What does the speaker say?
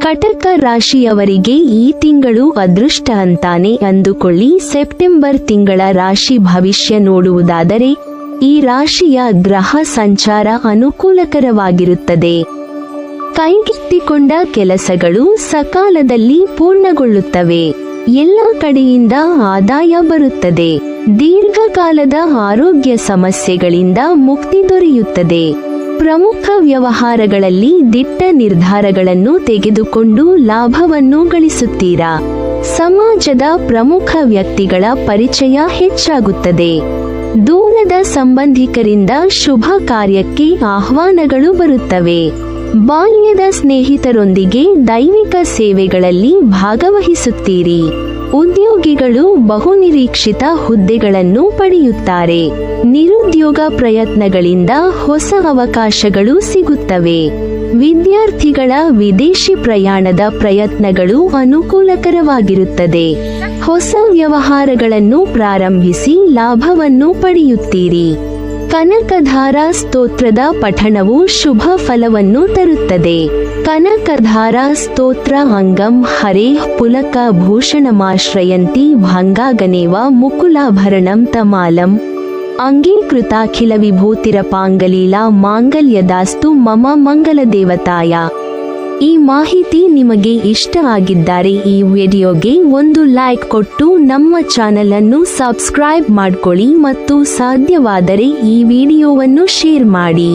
ಕಟಕ ರಾಶಿಯವರಿಗೆ ಈ ತಿಂಗಳು ಅದೃಷ್ಟ ಅಂತಾನೆ ಅಂದುಕೊಳ್ಳಿ. ಸೆಪ್ಟೆಂಬರ್ ತಿಂಗಳ ರಾಶಿ ಭವಿಷ್ಯ ನೋಡುವುದಾದರೆ ಈ ರಾಶಿಯ ಗ್ರಹ ಸಂಚಾರ ಅನುಕೂಲಕರವಾಗಿರುತ್ತದೆ. ಕೈಗೆತ್ತಿಕೊಂಡ ಕೆಲಸಗಳು ಸಕಾಲದಲ್ಲಿ ಪೂರ್ಣಗೊಳ್ಳುತ್ತವೆ. ಎಲ್ಲ ಕಡೆಯಿಂದ ಆದಾಯ ಬರುತ್ತದೆ. ದೀರ್ಘಕಾಲದ ಆರೋಗ್ಯ ಸಮಸ್ಯೆಗಳಿಂದ ಮುಕ್ತಿ ದೊರೆಯುತ್ತದೆ. ಪ್ರಮುಖ ವ್ಯವಹಾರಗಳಲ್ಲಿ ದಿಟ್ಟ ನಿರ್ಧಾರಗಳನ್ನು ತೆಗೆದುಕೊಂಡು ಲಾಭವನ್ನು ಗಳಿಸುತ್ತೀರಾ? ಸಮಾಜದ ಪ್ರಮುಖ ವ್ಯಕ್ತಿಗಳ ಪರಿಚಯ ಹೆಚ್ಚಾಗುತ್ತದೆ. ದೂರದ ಸಂಬಂಧಿಕರಿಂದ ಶುಭ ಕಾರ್ಯಕ್ಕೆ ಆಹ್ವಾನಗಳು ಬರುತ್ತವೆ. ಬಾಲ್ಯದ ಸ್ನೇಹಿತರೊಂದಿಗೆ ದೈವಿಕ ಸೇವೆಗಳಲ್ಲಿ ಭಾಗವಹಿಸುತ್ತೀರಿ. ಉದ್ಯೋಗಿಗಳು ಬಹುನಿರೀಕ್ಷಿತ ಹುದ್ದೆಗಳನ್ನು ಪಡೆಯುತ್ತಾರೆ. ನಿರುದ್ಯೋಗ ಪ್ರಯತ್ನಗಳಿಂದ ಹೊಸ ಅವಕಾಶಗಳು ಸಿಗುತ್ತವೆ. ವಿದ್ಯಾರ್ಥಿಗಳ ವಿದೇಶಿ ಪ್ರಯಾಣದ ಪ್ರಯತ್ನಗಳು ಅನುಕೂಲಕರವಾಗಿರುತ್ತದೆ. ಹೊಸ ವ್ಯವಹಾರಗಳನ್ನು ಪ್ರಾರಂಭಿಸಿ ಲಾಭವನ್ನು ಪಡೆಯುತ್ತೀರಿ. ಕನಕಧಾರ ಸ್ತೋತ್ರದ ಪಠಣವು ಶುಭ ಫಲವನ್ನು ತರುತ್ತದೆ. ಕನಕಧಾರಾ ಸ್ತೋತ್ರ ಅಂಗಂ ಹರೇ ಪುಲಕ ಭೂಷಣಮಾಶ್ರಯಂತಿ ಭಂಗಾಗನೇವ ಮುಕುಲಾಭರಣಂ ತಮಾಲಂ. ಅಂಗೀಕೃತಾಖಿಲ ವಿಭೂತಿರಪಾಂಗಲೀಲಾ ಮಾಂಗಲ್ಯದಾಸ್ತು ಮಮ ಮಂಗಲ ದೇವತಾಯ ಈ ಮಾಹಿತಿ ನಿಮಗೆ ಇಷ್ಟ ಆಗಿದ್ದಾರೆ ಈ ವಿಡಿಯೋಗೆ ಒಂದು ಲೈಕ್ ಕೊಟ್ಟು ನಮ್ಮ ಚಾನೆಲ್ ಅನ್ನು ಸಬ್ಸ್ಕ್ರೈಬ್ ಮಾಡ್ಕೊಳ್ಳಿ ಮತ್ತು ಸಾಧ್ಯವಾದರೆ ಈ ವಿಡಿಯೋವನ್ನು ಶೇರ್ ಮಾಡಿ.